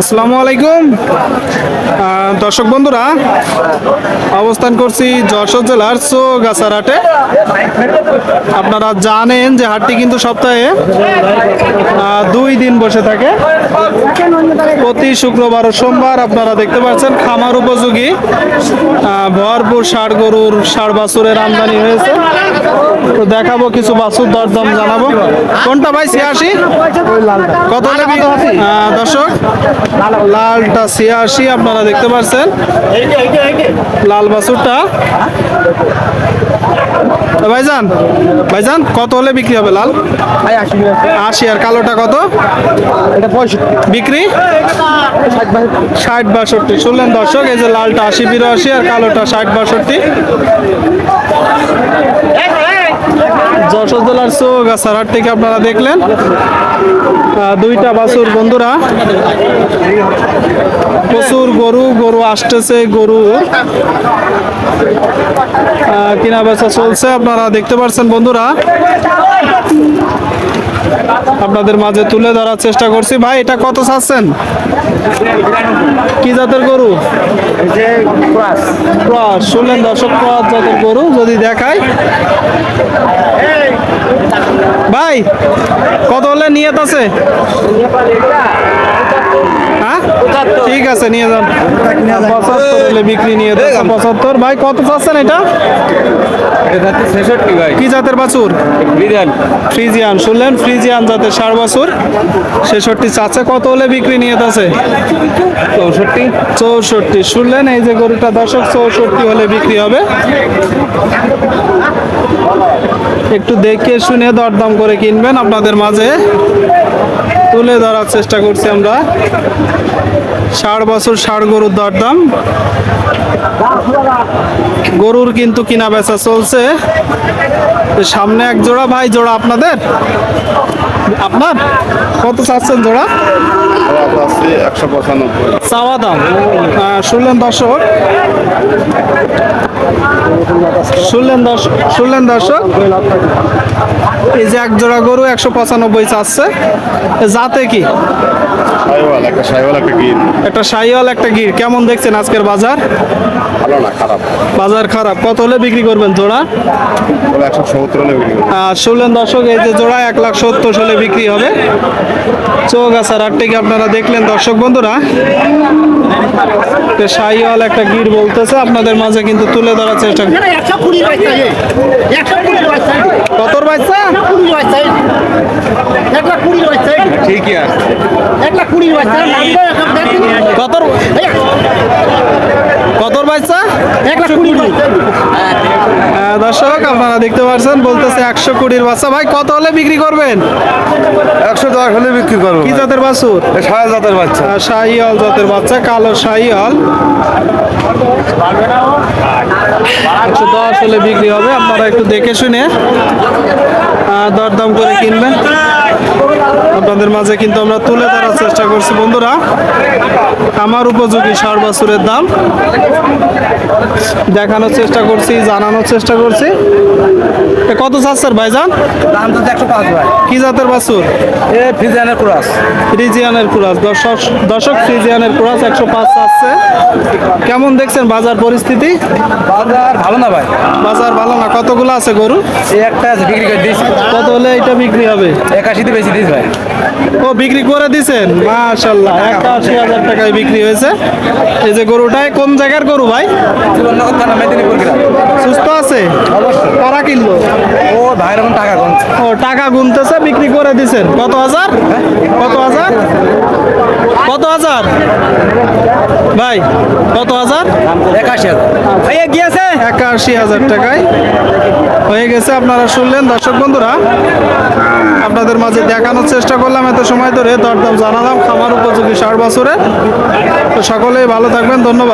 আসসালামু আলাইকুম। দর্শক বন্ধুরা, অবস্থান করছি যশোর জেলার চৌগাছার হাটে আপনারা জানেন যে হাটটি কিন্তু সপ্তাহে দুই দিন বসে থাকে। প্রতি শুক্রবার ও সোমবার আপনারা দেখতে পাচ্ছেন খামার উপযোগী ভরপুর ষাড় গরুর ষাড় বাছুরের আমদানি হয়েছে। তো দেখাবো কিছু বাছুর দরদাম জানাব। কোনটা ভাই ছিয়াশি? কত দর্শক লালটা ছিয়াশি আপনারা দেখতে পাচ্ছেন। লাল বাছুরটা। ভাইজান ভাইজান কত হলে বিক্রি হবে লাল? আশি আর কালোটা কত? বিক্রি? ষাট বাষট্টি। শুনলেন দর্শক এই যে লালটা আশি বিরাশি আর কালোটা ষাট বাষট্টি। যশোর জেলার হাট থেকে আপনারা দেখলেন দুইটা বাছুর বন্ধুরা। প্রচুর গরু গরু আসতেছে, গরু। কিনা বেচা চলছে, আপনারা দেখতে পাচ্ছেন বন্ধুরা। আপনাদের মাঝে তুলে ধরার চেষ্টা করছি। ভাই, এটা কত চাচ্ছেন? কি জাতের গরু? শুনলেন দর্শক গরু যদি দেখায়। ভাই? কত হলে নিয়ত আছে? হ্যাঁ? ঠিক আছে নিয়ে যান। পঁচাত্তর বিক্রি নিয়ে যান পঁচাত্তর। ভাই কত চাচ্ছেন এটা? কি জাতের বাছুর? ফ্রিজিয়ান। শুনলেন ফ্রিজিয়ান জাতের ষাট বাছুর। ছেষট্টি চাচ্ছে কত হলে বিক্রি নিয়ে আছে? চৌষট্টি। চৌষট্টি। শুনলেন এই যে গরুটা দর্শক চৌষট্টি হলে বিক্রি হবে। একটু দেখে শুনে দরদাম করে কিনবেন আপনাদের মাঝে। তুলে ধরার চেষ্টা করছি আমরা। ষাট বছর ষাট গরুর দরদাম। গরুর কিন্তু কিনা বেচা চলছে। সামনে এক জোড়া, ভাই, জোড়া আপনাদের? আপনার? কত চাচ্ছেন জোড়া? একশো পঁচানব্বই চাওয়া দাম। শুনলেন দর্শক? শুনলেন দর্শক? শুনলেন দর্শক? এই যে এক জোড়া গরু একশো পঁচানব্বই চাচ্ছে। এ জাতে কি? একটা সাইওয়াল একটা গির। একটা সাইওয়াল একটা গির। কেমন দেখছেন আজকের বাজার? ভালো না খারাপ। বাজার খারাপ। কত হলে বিক্রি করবেন জোড়া? আর শুনলেন দর্শক এই যে জোড়া এক লাখ সত্তর হলে বিক্রি হবে। চৌগাছার হাট থেকে আপনারা দেখলেন? দর্শক বন্ধুরা তো শাহিওয়াল একটা গির বলতেছে। আপনাদের মাঝে কিন্তু তুলে ধরার চেষ্টা। কতর বাচ্চা কুড়ি বাচ্চা এক লাখ কুড়ি বাচ্চা ঠিকই আছে। এক লাখ কুড়ি বাচ্চা কতর? কতর বাচ্চা? এক কুড়ি বাচ্চা আহ, দর্শক আপনারা দেখতে পাচ্ছেন বলতেছে একশো কোটির বাচ্চা। ভাই কত হলে বিক্রি করবেন? একশো দশ হলে বিক্রি করব কি জাতের বাছুর? সাড়ে জাতের বাচ্চা। আহ, শাহিওয়াল জাতের বাচ্চা কালো শাহিওয়াল একশো দশ হলে বিক্রি হবে আপনারা একটু দেখে শুনে। দরদাম করে কিনবেন। আপনাদের মাঝে কিন্তু আমরা তুলে ধরার চেষ্টা করছি বন্ধুরা। আমার উপযোগী ষাট বছরের দাম। দেখানোর চেষ্টা করছি জানানোর চেষ্টা করছি। কত চাচ্ছেন ভাইজান? দাম তো একশো পাঁচ ভাই। কি জাতের বাছুর এ ফিজানের ক্রস। ফ্রিজিয়ানের কুরাস। দর্শক দর্শক ফ্রিজিয়ানের কুরাস একশো পাঁচ আছে কেমন দেখছেন বাজার পরিস্থিতি? বাজার ভালো না ভাই। বাজার ভালো না? কতগুলো আছে গরু? এই একটা আছে বিক্রি করে দিয়েছি। কত হলে এটা বিক্রি হবে? একাশিতে বেশি দিস ভাই। ও বিক্রি করে দিছেন? মাশাল্লাহ একাশি হাজার টাকায় বিক্রি হয়েছে। এই যে গরুটাই কোন জায়গার গরু ভাই? জীবননগর থানা মেদিনীপুর গ্রাম সুস্থ আছে? কারা কিনলো? ও ভাইয়ের এখন টাকা কম ও টাকা গুনতেছে বিক্রি করে দিছেন। কত হাজার? কত হাজার? কত হাজার? ভাই কত হাজার একাশি হাজার। ভাইয়া হাজার টাকায়। হয়ে গেছে আপনারা শুনলেন, দর্শক বন্ধুরা। আপনাদের মাঝে দেখানোর চেষ্টা করলাম এত সময় ধরে। দরদাম জানালাম, খামার উপযোগী ষাট বছরে। তো সকলেই ভালো থাকবেন, ধন্যবাদ।